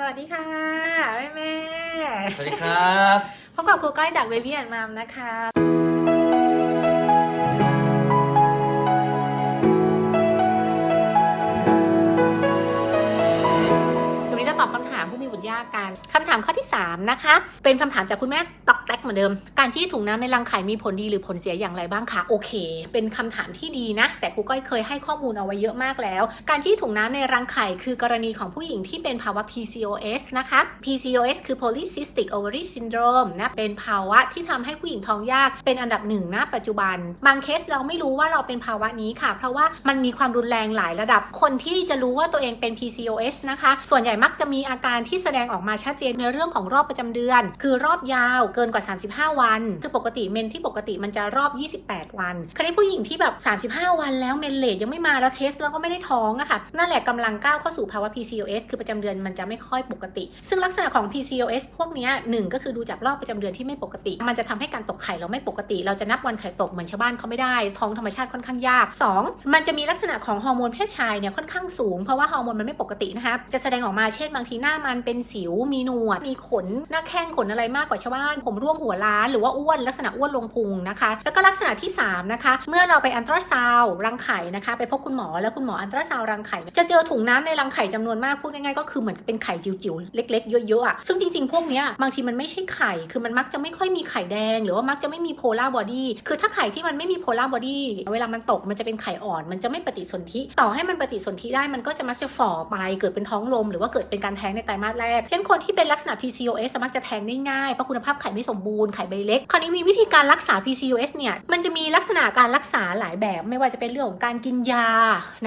สวัสดีค่ะแม่แม่สวัสดีครับ พบกับครูก้อยจาก Baby and Mom นะคะามนะคะ เป็นคำถามจากคุณแม่ตอกแตกเหมือนเดิม การชี้ถุงน้ำในรังไข่มีผลดีหรือผลเสียอย่างไรบ้างคะโอเค เป็นคำถามที่ดีนะ แต่ครูก้อยเคยให้ข้อมูลเอาไว้เยอะมากแล้ว การชี้ถุงน้ำในรังไข่คือกรณีของผู้หญิงที่เป็นภาวะ PCOS นะคะ PCOS คือ Polycystic Ovary Syndrome นะเป็นภาวะที่ทำให้ผู้หญิงท้องยากเป็นอันดับหนึ่งนะปัจจุบัน บางเคสเราไม่รู้ว่าเราเป็นภาวะนี้ค่ะ เพราะว่ามันมีความรุนแรงหลายระดับ คนที่จะรู้ว่าตัวเองเป็น PCOS นะคะ ส่วนใหญ่มักจะมีอาการที่แสดงออกมาชัดเจนในเรื่องของรอบประจำเดือน คือรอบยาวเกินกว่า 35 วัน คือปกติเมนที่ปกติมันจะรอบ 28 วัน คราวนี้ผู้หญิงที่แบบ 35 วันแล้วเมนเลทยังไม่มาแล้วเทสแล้วก็ไม่ได้ท้องอะค่ะ นั่นแหละกำลังก้าวเข้าสู่ภาวะ PCOS คือประจำเดือนมันจะไม่ค่อยปกติ ซึ่งลักษณะของ PCOS พวกนี้หนึ่งก็คือดูจากรอบประจำเดือนที่ไม่ปกติ มันจะทำให้การตกไข่เราไม่ปกติ เราจะนับวันไข่ตกเหมือนชาวบ้านเขาไม่ได้ ท้องธรรมชาติค่อนข้างยาก 2. มันจะมีลักษณะของฮอร์โมนเพศชายเนี่ยค่อนข้างสูงเพราะว่าฮอร์โมนมันไม่ปกตินะคะจะแสดงออกมาเช่นบางทีหน้ามันเป็นสิวมีหนวดมีขนหน้าแข้งขนอะไรมากกว่าชาวบ้าน ผมร่วงหัวล้านหรือว่าอ้วนลักษณะอ้วนลงพุงนะคะ แล้วก็ลักษณะที่ 3 นะคะ เมื่อเราไปอันตราซาวรังไข่นะคะ ไปพบคุณหมอแล้วคุณหมออันตราซาวรังไข่จะเจอถุงน้ำในรังไข่จำนวนมากพูดง่ายๆก็คือเหมือนเป็นไข่จิ๋วๆเล็ก ๆ เยอะๆอะซึ่งจริงๆพวกเนี้ยบางทีมันไม่ใช่ไข่คือมันมักจะไม่ค่อยมีไข่แดง หรือว่ามักจะไม่มีโพลาร์บอดี้คือถ้าไข่ที่มันไม่มีโพลาร์บอดี้เวลามันตกมันจะเป็นไข่อ่อน มันจะไม่ปฏิสนธิต่อให้มันปฏิสนธิได้มันก็จะมักจะฝ่อไปเกิดเป็นท้องลม หรือว่าเกิดเป็นการแท้งในไตรมาสแรกเช่นคนที่เป็นลักษณะ PCOS มักจะแทงได้ง่ายเพราะคุณภาพไข่ไม่สมบูรณ์ไข่ใบเล็ก คราวนี้มีวิธีการรักษา PCOS เนี่ยมันจะมีลักษณะการรักษาหลายแบบไม่ว่าจะเป็นเรื่องของการกินยา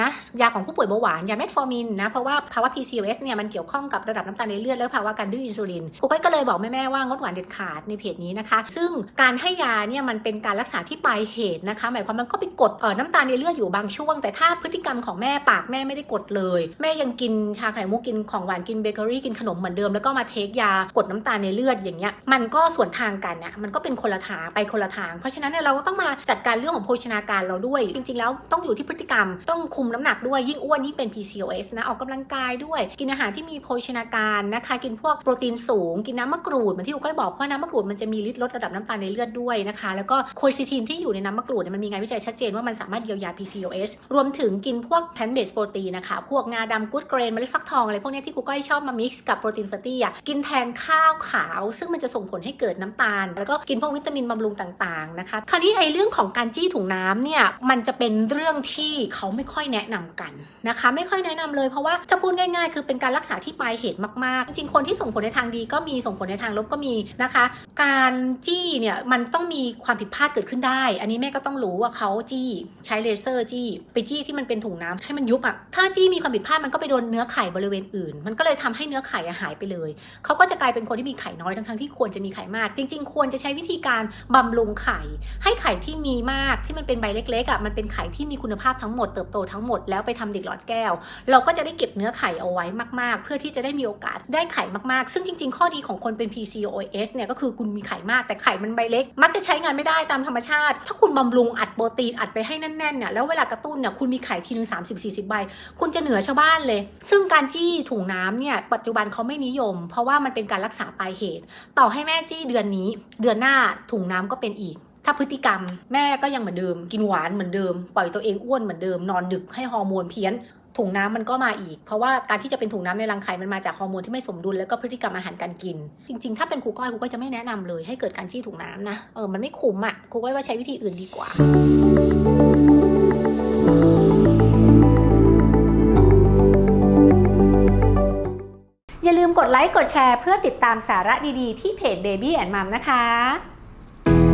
นะยาของผู้ป่วยเบาหวานยาเม็ดฟอร์มินนะเพราะว่าภาวะ PCOS เนี่ยมันเกี่ยวข้องกับระดับน้ำตาลในเลือดและภาวะการดื้ออินซูลินครูก้อยก็เลยบอกแม่ๆว่างดหวานเด็ดขาดในเพจนี้นะคะ ซึ่งการให้ยาเนี่ยมันเป็นการรักษาที่ปลายเหตุนะคะ หมายความมันก็ไปกดเอ่อน้ำตาลในเลือดอยู่บางช่วง แต่ถ้าพฤติกรรมของแม่ปากแม่ไม่ได้กดเลย แม่ยังกินชาไข่มุกกินของหวานกินเบเกอรี่กินขนมเหมือนเดิมแล้วก็มาเทคยากดน้ำตาลในเลือดอย่างเงี้ยมันก็ส่วนทางกันเนี่ยมันก็เป็นคนละทางไปคนละทาง เพราะฉะนั้นเนี่ยเราก็ต้องมาจัดการเรื่องของโภชนาการเราด้วย จริง ๆ แล้วต้องอยู่ที่พฤติกรรมต้องคุมน้ำหนักด้วยยิ่งอ้วนยิ่งเป็น PCOS นะออกกำลังกายด้วย กินอาหารที่มีโภชนาการนะคะกินพวกโปรตีนสูง กินน้ำมะกรูดเหมือนที่อุก้อยบอกเพราะน้ำมะกรูดมันจะมีฤทธิ์ลดระดับน้ำตาลในเลือดด้วยนะคะ แล้วก็โคชิทีนที่อยู่ในน้ำมะกรูดเนี่ยมันมีงานวิจัยชัดเจนว่ามันสามารถเยียวยา PCOS รวมถึงกินพวกแพนเบสโปรตีนนะคะพวกงาดำกูดเกรนเมล็ดฟักทองอะไรพวกนี้ที่กูก้อยชอบมา mix กับโปรตีนเฟอร์ตี้อะกินแทนข้าวขาว ซึ่งมันจะส่งผลให้เกิดน้ำตาล แล้วก็กินพวกวิตามินบำรุงต่างๆนะคะคราวนี้ไอ้เรื่องของการจี้ถุงน้ำเนี่ยมันจะเป็นเรื่องที่เขาไม่ค่อยแนะนำกันนะคะ ไม่ค่อยแนะนำเลยเพราะว่าถ้าพูดง่ายๆ คือเป็นการรักษาที่ปลายเหตุมากๆ จริงๆคนที่ส่งผลในทางดีก็มีส่งผลในทางลบก็มีนะคะ การจี้เนี่ยมันต้องมีความผิดพลาดเกิดขึ้นได้ อันนี้แม่ก็ต้องรู้ว่าเขาจี้ใช้เลเซอร์จี้ไปจี้ที่มันเป็นถุงน้ำให้มันยุบอะถ้าจี้มีความผิดพลาดมันก็ไปโดนเนื้อไข่บริเวณอื่น มันก็เลยทำให้เนื้อไข่หายไปเลย เขาก็จะกลายเป็นคนที่มีไข่น้อยทั้งๆที่ควรจะมีไข่มาก จริง ๆ ควรจะใช้วิธีการบำรุงไข่ ให้ไข่ที่มีมากที่มันเป็นใบเล็กๆอะมันเป็นไข่ที่มีคุณภาพทั้งหมดเติบโตทั้งหมดแล้วไปทำเด็กหลอดแก้ว เราก็จะได้เก็บเนื้อไข่เอาไว้มากๆ เพื่อที่จะได้มีโอกาสได้ไข่มากๆ ซึ่งจริง ๆ ข้อดีของคนเป็น PCOS เนี่ยก็คือคุณมีไข่มากแต่ไข่มันใบเล็ก มักจะใช้งานไม่ได้ตามธรรมชาติ ถ้าคุณบำรุงอัดโปรตีนอัดไปให้แน่นๆเนี่ยแล้วเวลากระตุ้นเนี่ยคุณมีไข่ทีนึง30-40 ใบ คุณจะเหนือชาวบ้านเลย ซึ่งการจี้ถุงน้ำเนี่ยปัจจุบันเขาไม่นิยม เพราะว่ามันเป็นการรักกษาปลายเหตุ ต่อให้แม่จี้เดือนนี้ เดือนหน้าถุงน้ำก็เป็นอีก ถ้าพฤติกรรมแม่ก็ยังเหมือนเดิม กินหวานเหมือนเดิม ปล่อยตัวเองอ้วนเหมือนเดิม นอนดึกให้ฮอร์โมนเพี้ยนถุงน้ำมันก็มาอีก เพราะว่าการที่จะเป็นถุงน้ำในรังไข่มันมาจากฮอร์โมนที่ไม่สมดุลแล้วก็พฤติกรรมอาหารการกิน จริงๆ ถ้าเป็นครูก้อยครูก้อยจะไม่แนะนำเลย ให้เกิดการจี้ถุงน้ำนะ เออ มันไม่คุ้มอะ ครูก้อยว่าใช้วิธีอื่นดีกว่า ลค์กดแชร์เพื่อติดตามสาระดีๆ ที่เพจ Baby and Mom นะคะ